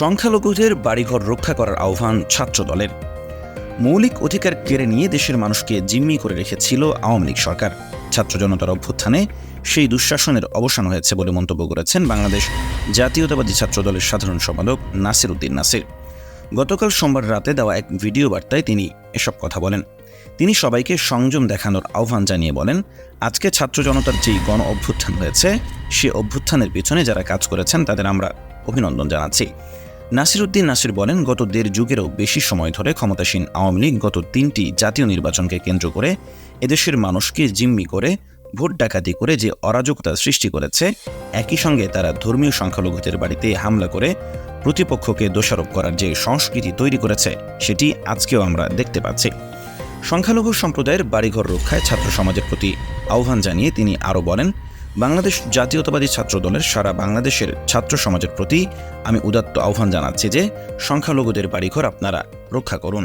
সংখ্যালঘুদের বাড়িঘর রক্ষা করার আহ্বান ছাত্রদলের। মৌলিক অধিকার কেড়ে নিয়ে দেশের মানুষকে জিম্মি করে রেখেছিল আওয়ামী লীগ সরকার। ছাত্র জনতার অভ্যুত্থানে সেই দুঃশাসনের অবসান হয়েছে বলে মন্তব্য করেছেন বাংলাদেশ জাতীয়তাবাদী ছাত্র দলের সাধারণ সম্পাদক নাসির উদ্দিন নাসির। গতকাল সোমবার রাতে দেওয়া এক ভিডিও বার্তায় তিনি এসব কথা বলেন। তিনি সবাইকে সংযম দেখানোর আহ্বান জানিয়ে বলেন, আজকে ছাত্র জনতার যেই গণ অভ্যুত্থান হয়েছে, সে অভ্যুত্থানের পিছনে যারা কাজ করেছেন, তাদের আমরা অভিনন্দন জানাচ্ছি। নাসিরুদ্দিন নাসির বলেন, গত দেড় যুগেরও বেশি সময় ধরে ক্ষমতাসীন আওয়ামী লীগ গত তিনটি জাতীয় নির্বাচনকে কেন্দ্র করে এদেশের মানুষকে জিম্মি করে, ভোট ডাকাতি করে যে অরাজকতা সৃষ্টি করেছে, একই সঙ্গে তারা ধর্মীয় সংখ্যালঘুদের বাড়িতে হামলা করে প্রতিপক্ষকে দোষারোপ করার যে সংস্কৃতি তৈরি করেছে, সেটি আজকেও আমরা দেখতে পাচ্ছি। সংখ্যালঘু সম্প্রদায়ের বাড়িঘর রক্ষায় ছাত্র সমাজের প্রতি আহ্বান জানিয়ে তিনি আরও বলেন বাংলাদেশ জাতীয়তাবাদী ছাত্র দলের সারা বাংলাদেশের ছাত্র সমাজের প্রতি আমি উদাত্ত আহ্বান জানাচ্ছি যে সংখ্যালঘুদের বাড়িঘর আপনারা রক্ষা করুন।